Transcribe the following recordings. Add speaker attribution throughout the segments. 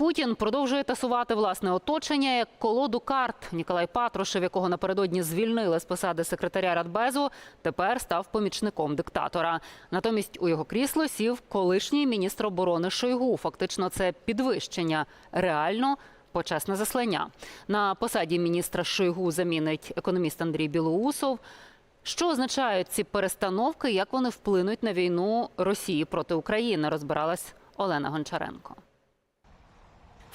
Speaker 1: Путін продовжує тасувати власне оточення як колоду карт. Ніколай Патрушев, якого напередодні звільнили з посади секретаря Радбезу, тепер став помічником диктатора. Натомість у його крісло сів колишній міністр оборони Шойгу. Фактично, це підвищення реально. Почесне заслання на посаді міністра Шойгу замінить економіст Андрій Білоусов. Що означають ці перестановки? Як вони вплинуть на війну Росії проти України? Розбиралась Олена Гончаренко.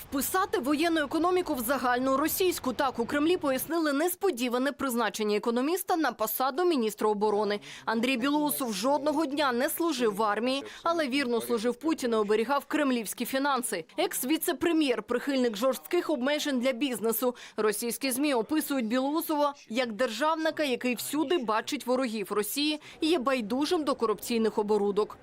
Speaker 2: Вписати воєнну економіку в загальну російську так у Кремлі пояснили несподіване призначення економіста на посаду міністра оборони. Андрій Білоусов жодного дня не служив в армії, але вірно служив Путіну, оберігав кремлівські фінанси. Екс-віце-прем'єр, прихильник жорстких обмежень для бізнесу. Російські змі описують Білоусова як державника, який всюди бачить ворогів Росії і є байдужим до корупційних оборудок.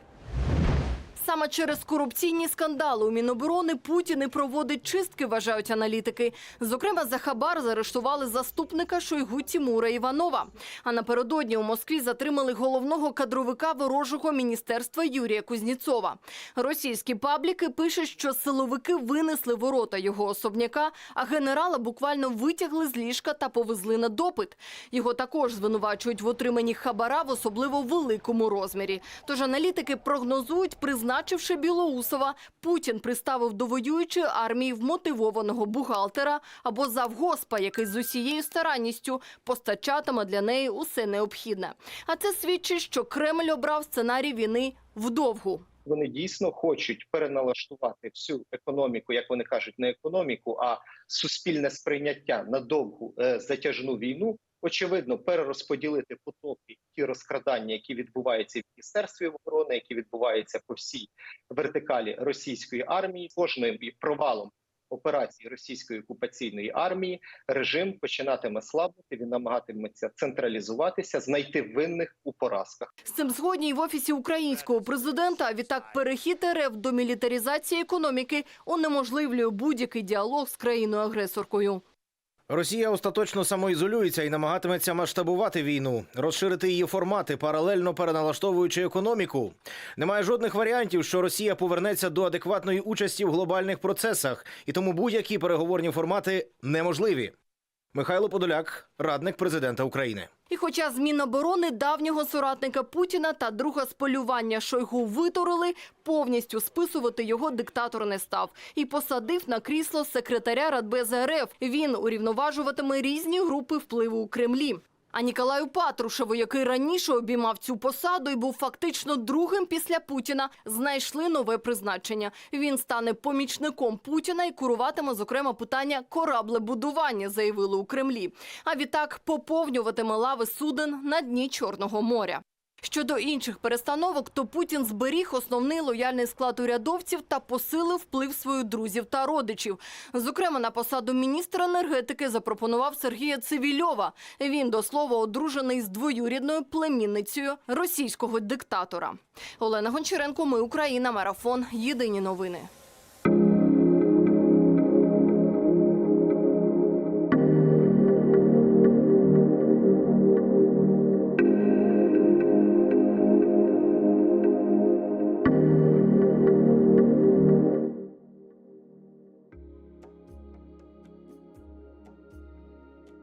Speaker 2: Саме через корупційні скандали у Міноборони Путін і проводить чистки, вважають аналітики. Зокрема, за хабар заарештували заступника Шойгу Тімура Іванова. А напередодні у Москві затримали головного кадровика ворожого міністерства Юрія Кузніцова. Російські пабліки пишуть, що силовики винесли ворота його особняка, а генерала буквально витягли з ліжка та повезли на допит. Його також звинувачують в отриманні хабара в особливо великому розмірі. Тож аналітики прогнозують, призначивши Білоусова, Путін приставив до воюючої армії вмотивованого бухгалтера або завгоспа, який з усією старанністю постачатиме для неї усе необхідне. А це свідчить, що Кремль обрав сценарій війни вдовгу.
Speaker 3: Вони дійсно хочуть переналаштувати всю економіку, як вони кажуть, не економіку, а суспільне сприйняття на довгу е, затяжну війну. Очевидно, перерозподілити потоки ті розкрадання, які відбуваються в міністерстві оборони, які відбуваються по всій вертикалі російської армії, кожним провалом операції російської окупаційної армії режим починатиме слабнути. Він намагатиметься централізуватися, знайти винних у поразках.
Speaker 2: З цим згодні й в офісі українського президента. Відтак перехід РФ до мілітаризації економіки унеможливлює будь-який діалог з країною-агресоркою.
Speaker 4: Росія остаточно самоізолюється і намагатиметься масштабувати війну, розширити її формати, паралельно переналаштовуючи економіку. Немає жодних варіантів, що Росія повернеться до адекватної участі в глобальних процесах, і тому будь-які переговорні формати неможливі. Михайло Подоляк, радник президента України.
Speaker 2: І хоча з Міноборони давнього соратника Путіна та друга з полювання Шойгу виторили, повністю списувати його диктатор не став і посадив на крісло секретаря Радбез РФ. Він урівноважуватиме різні групи впливу у Кремлі. А Ніколаю Патрушеву, який раніше обіймав цю посаду і був фактично другим після Путіна, знайшли нове призначення. Він стане помічником Путіна і куруватиме, зокрема, питання кораблебудування, заявили у Кремлі. А відтак поповнюватиме лави суден на дні Чорного моря. Щодо інших перестановок, то Путін зберіг основний лояльний склад урядовців та посилив вплив своїх друзів та родичів. Зокрема, на посаду міністра енергетики запропонував Сергія Цивільова. Він, до слова, одружений з двоюрідною племінницею російського диктатора. Олена Гончаренко, ми Україна, марафон. Єдині новини.